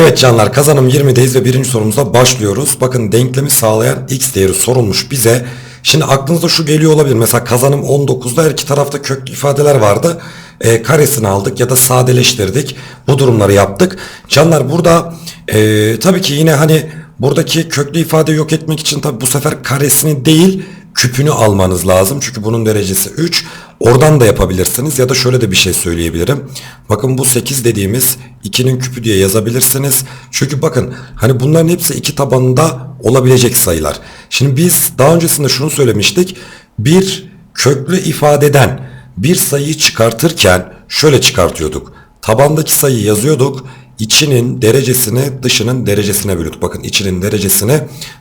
Evet canlar kazanım 20'deyiz ve birinci sorumuza başlıyoruz. Bakın denklemi sağlayan x değeri sorulmuş bize. Şimdi aklınızda şu geliyor olabilir. Mesela kazanım 19'da her iki tarafta köklü ifadeler vardı. E, karesini aldık ya da sadeleştirdik. Bu durumları yaptık. Canlar burada e, tabii ki yine hani buradaki köklü ifade yok etmek için tabii bu sefer karesini değil küpünü almanız lazım. Çünkü bunun derecesi 3. Oradan da yapabilirsiniz ya da şöyle de bir şey söyleyebilirim. Bakın bu 8 dediğimiz 2'nin küpü diye yazabilirsiniz. Çünkü bakın hani bunların hepsi 2 tabanında olabilecek sayılar. Şimdi biz daha öncesinde şunu söylemiştik. Bir köklü ifadeden bir sayıyı çıkartırken şöyle çıkartıyorduk. Tabandaki sayıyı yazıyorduk. İçinin derecesini dışının derecesine bölüyorduk. Bakın içinin derecesini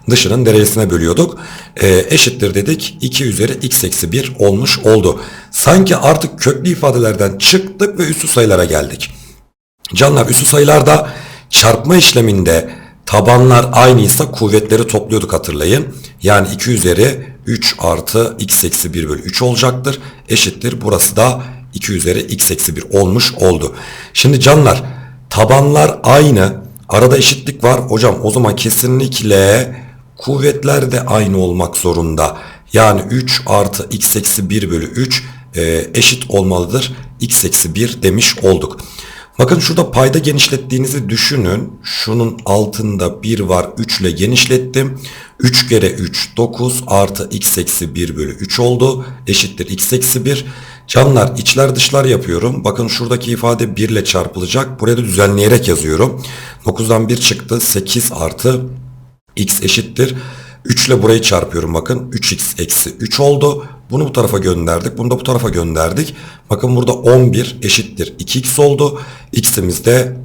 dışının derecesine bölüyorduk. Ee, eşittir dedik. 2 üzeri x eksi 1 olmuş oldu. Sanki artık köklü ifadelerden çıktık ve üstü sayılara geldik. Canlar üstü sayılarda çarpma işleminde tabanlar aynıysa kuvvetleri topluyorduk hatırlayın. Yani 2 üzeri 3 artı x eksi 1 bölü 3 olacaktır. Eşittir. Burası da 2 üzeri x eksi 1 olmuş oldu. Şimdi canlar tabanlar aynı. Arada eşitlik var. Hocam o zaman kesinlikle kuvvetler de aynı olmak zorunda. Yani 3 artı x eksi 1 bölü 3 e, eşit olmalıdır. x eksi 1 demiş olduk. Bakın şurada payda genişlettiğinizi düşünün. Şunun altında 1 var 3 ile genişlettim. 3 kere 3 9 artı x eksi 1 bölü 3 oldu. Eşittir x eksi 1. Canlar içler dışlar yapıyorum. Bakın şuradaki ifade 1 ile çarpılacak. Buraya da düzenleyerek yazıyorum. 9'dan 1 çıktı. 8 artı x eşittir. 3 ile burayı çarpıyorum bakın. 3x eksi 3 oldu. Bunu bu tarafa gönderdik. Bunu da bu tarafa gönderdik. Bakın burada 11 eşittir 2x oldu. x'imiz de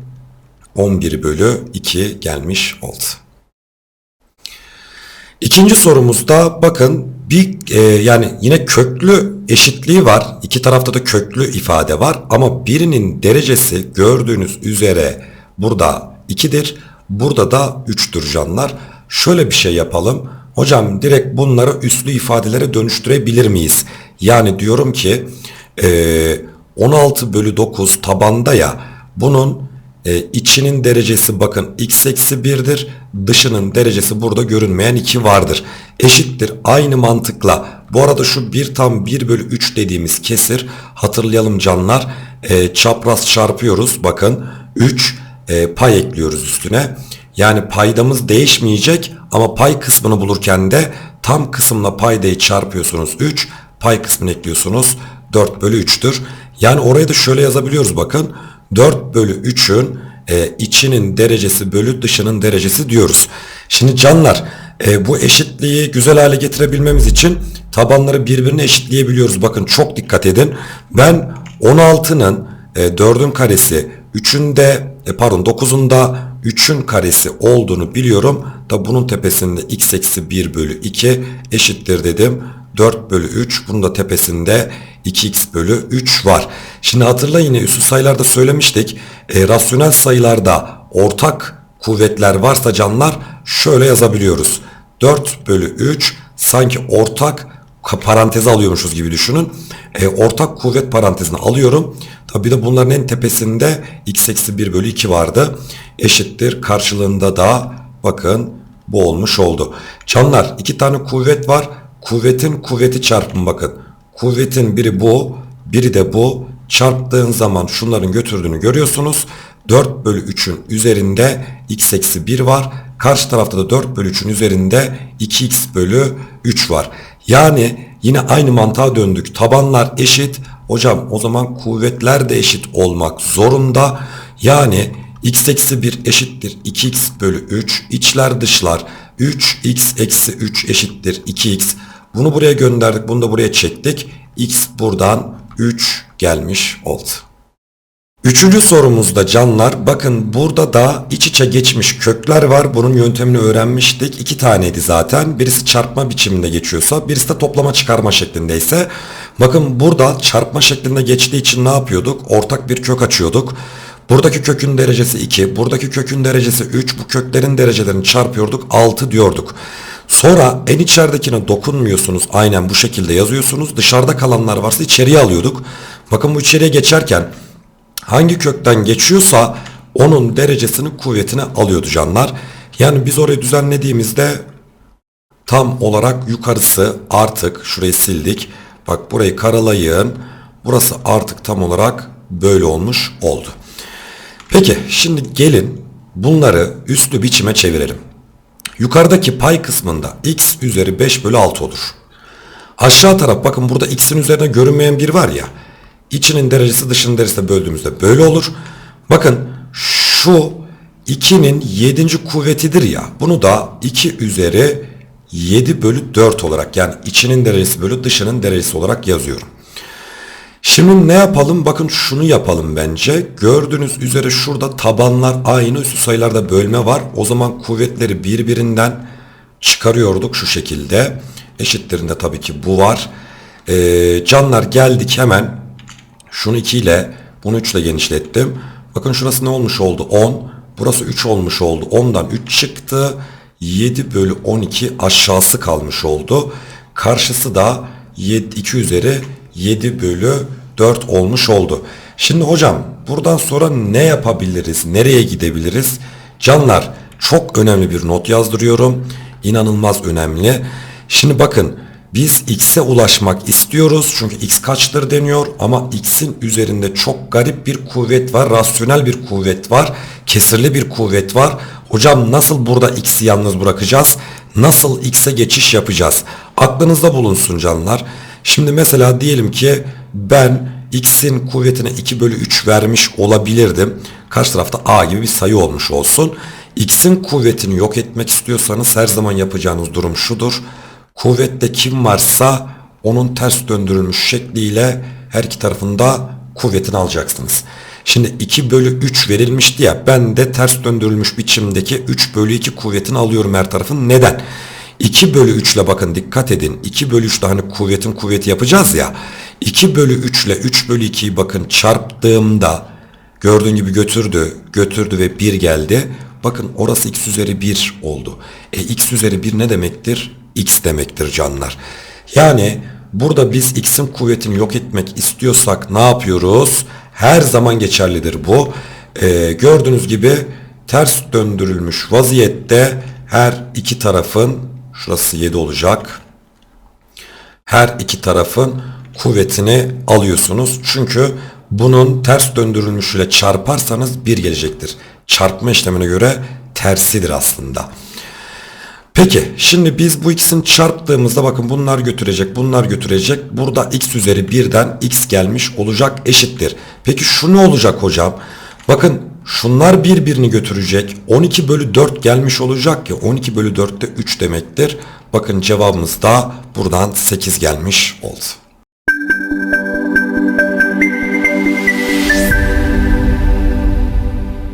11 bölü 2 gelmiş oldu. İkinci sorumuzda bakın bir e, yani yine köklü eşitliği var. İki tarafta da köklü ifade var ama birinin derecesi gördüğünüz üzere burada 2'dir. Burada da 3'tür canlar. Şöyle bir şey yapalım. Hocam direkt bunları üslü ifadelere dönüştürebilir miyiz? Yani diyorum ki e, 16 bölü 9 tabanda ya bunun e, içinin derecesi bakın x eksi 1'dir. Dışının derecesi burada görünmeyen 2 vardır. Eşittir aynı mantıkla. Bu arada şu 1 tam 1 bölü 3 dediğimiz kesir. Hatırlayalım canlar. E, çapraz çarpıyoruz. Bakın 3 e, pay ekliyoruz üstüne. Yani paydamız değişmeyecek ama pay kısmını bulurken de tam kısımla paydayı çarpıyorsunuz 3. Pay kısmını ekliyorsunuz 4 bölü 3'tür. Yani oraya da şöyle yazabiliyoruz bakın. 4 bölü 3'ün e, içinin derecesi bölü dışının derecesi diyoruz. Şimdi canlar e, bu eşitliği güzel hale getirebilmemiz için tabanları birbirine eşitleyebiliyoruz. Bakın çok dikkat edin. Ben 16'nın e, 4'ün karesi 3'ün de e, pardon 9'un da 3'ün karesi olduğunu biliyorum. Da bunun tepesinde x eksi 1 bölü 2 eşittir dedim. 4 bölü 3 bunun da tepesinde 2x bölü 3 var. Şimdi hatırlayın yine üstü sayılarda söylemiştik. E, rasyonel sayılarda ortak kuvvetler varsa canlar şöyle yazabiliyoruz. 4 bölü 3 sanki ortak paranteze alıyormuşuz gibi düşünün. E, ortak kuvvet parantezine alıyorum. Tabi de bunların en tepesinde x eksi 1 bölü 2 vardı. Eşittir karşılığında da bakın bu olmuş oldu. Canlar iki tane kuvvet var. Kuvvetin kuvveti çarpın bakın. Kuvvetin biri bu, biri de bu. Çarptığın zaman şunların götürdüğünü görüyorsunuz. 4 bölü 3'ün üzerinde x eksi 1 var. Karşı tarafta da 4 bölü 3'ün üzerinde 2x bölü 3 var. Yani yine aynı mantığa döndük. Tabanlar eşit. Hocam o zaman kuvvetler de eşit olmak zorunda. Yani x eksi 1 eşittir 2x bölü 3. İçler dışlar 3x eksi 3 eşittir 2x. Bunu buraya gönderdik. Bunu da buraya çektik. X buradan 3 gelmiş oldu. Üçüncü sorumuzda canlar bakın burada da iç içe geçmiş kökler var. Bunun yöntemini öğrenmiştik. İki taneydi zaten. Birisi çarpma biçiminde geçiyorsa birisi de toplama çıkarma şeklindeyse. Bakın burada çarpma şeklinde geçtiği için ne yapıyorduk? Ortak bir kök açıyorduk. Buradaki kökün derecesi 2, buradaki kökün derecesi 3, bu köklerin derecelerini çarpıyorduk 6 diyorduk. Sonra en içeridekine dokunmuyorsunuz. Aynen bu şekilde yazıyorsunuz. Dışarıda kalanlar varsa içeriye alıyorduk. Bakın bu içeriye geçerken hangi kökten geçiyorsa onun derecesinin kuvvetini alıyordu canlar. Yani biz orayı düzenlediğimizde tam olarak yukarısı artık şurayı sildik. Bak burayı karalayın. Burası artık tam olarak böyle olmuş oldu. Peki şimdi gelin bunları üslü biçime çevirelim. Yukarıdaki pay kısmında x üzeri 5 bölü 6 olur. Aşağı taraf bakın burada x'in üzerine görünmeyen bir var ya. İçinin derecesi dışının derecesine böldüğümüzde böyle olur. Bakın şu 2'nin 7. kuvvetidir ya. Bunu da 2 üzeri 7 bölü 4 olarak yani içinin derecesi bölü dışının derecesi olarak yazıyorum. Şimdi ne yapalım? Bakın şunu yapalım bence. Gördüğünüz üzere şurada tabanlar aynı üstü sayılarda bölme var. O zaman kuvvetleri birbirinden çıkarıyorduk şu şekilde. Eşitlerinde tabii ki bu var. Ee, canlar geldik hemen. Şunu 2 ile bunu 3 ile genişlettim. Bakın şurası ne olmuş oldu? 10. Burası 3 olmuş oldu. 10'dan 3 çıktı. 7 bölü 12 aşağısı kalmış oldu. Karşısı da 7, 2 üzeri 7 bölü 4 olmuş oldu. Şimdi hocam buradan sonra ne yapabiliriz? Nereye gidebiliriz? Canlar çok önemli bir not yazdırıyorum. İnanılmaz önemli. Şimdi bakın biz x'e ulaşmak istiyoruz. Çünkü x kaçtır deniyor ama x'in üzerinde çok garip bir kuvvet var. Rasyonel bir kuvvet var. Kesirli bir kuvvet var. Hocam nasıl burada x'i yalnız bırakacağız? Nasıl x'e geçiş yapacağız? Aklınızda bulunsun canlar. Şimdi mesela diyelim ki ben x'in kuvvetine 2 bölü 3 vermiş olabilirdim. Karşı tarafta a gibi bir sayı olmuş olsun. x'in kuvvetini yok etmek istiyorsanız her zaman yapacağınız durum şudur. Kuvvette kim varsa onun ters döndürülmüş şekliyle her iki tarafında kuvvetini alacaksınız. Şimdi 2 bölü 3 verilmişti ya ben de ters döndürülmüş biçimdeki 3 bölü 2 kuvvetini alıyorum her tarafın. Neden? 2 bölü 3 ile bakın dikkat edin. 2 bölü 3 ile hani kuvvetin kuvveti yapacağız ya. 2 bölü 3 ile 3 bölü 2'yi bakın çarptığımda gördüğün gibi götürdü, götürdü ve 1 geldi. Bakın orası x üzeri 1 oldu. E x üzeri 1 ne demektir? x demektir canlar. Yani burada biz x'in kuvvetini yok etmek istiyorsak ne yapıyoruz? Her zaman geçerlidir bu. E, gördüğünüz gibi ters döndürülmüş vaziyette her iki tarafın şurası 7 olacak. Her iki tarafın kuvvetini alıyorsunuz. Çünkü bunun ters döndürülmüşüyle çarparsanız 1 gelecektir. Çarpma işlemine göre tersidir aslında. Peki şimdi biz bu ikisini çarptığımızda bakın bunlar götürecek bunlar götürecek. Burada x üzeri 1'den x gelmiş olacak eşittir. Peki şu ne olacak hocam? Bakın şunlar birbirini götürecek. 12 bölü 4 gelmiş olacak ki 12 bölü 4 de 3 demektir. Bakın cevabımız da buradan 8 gelmiş oldu.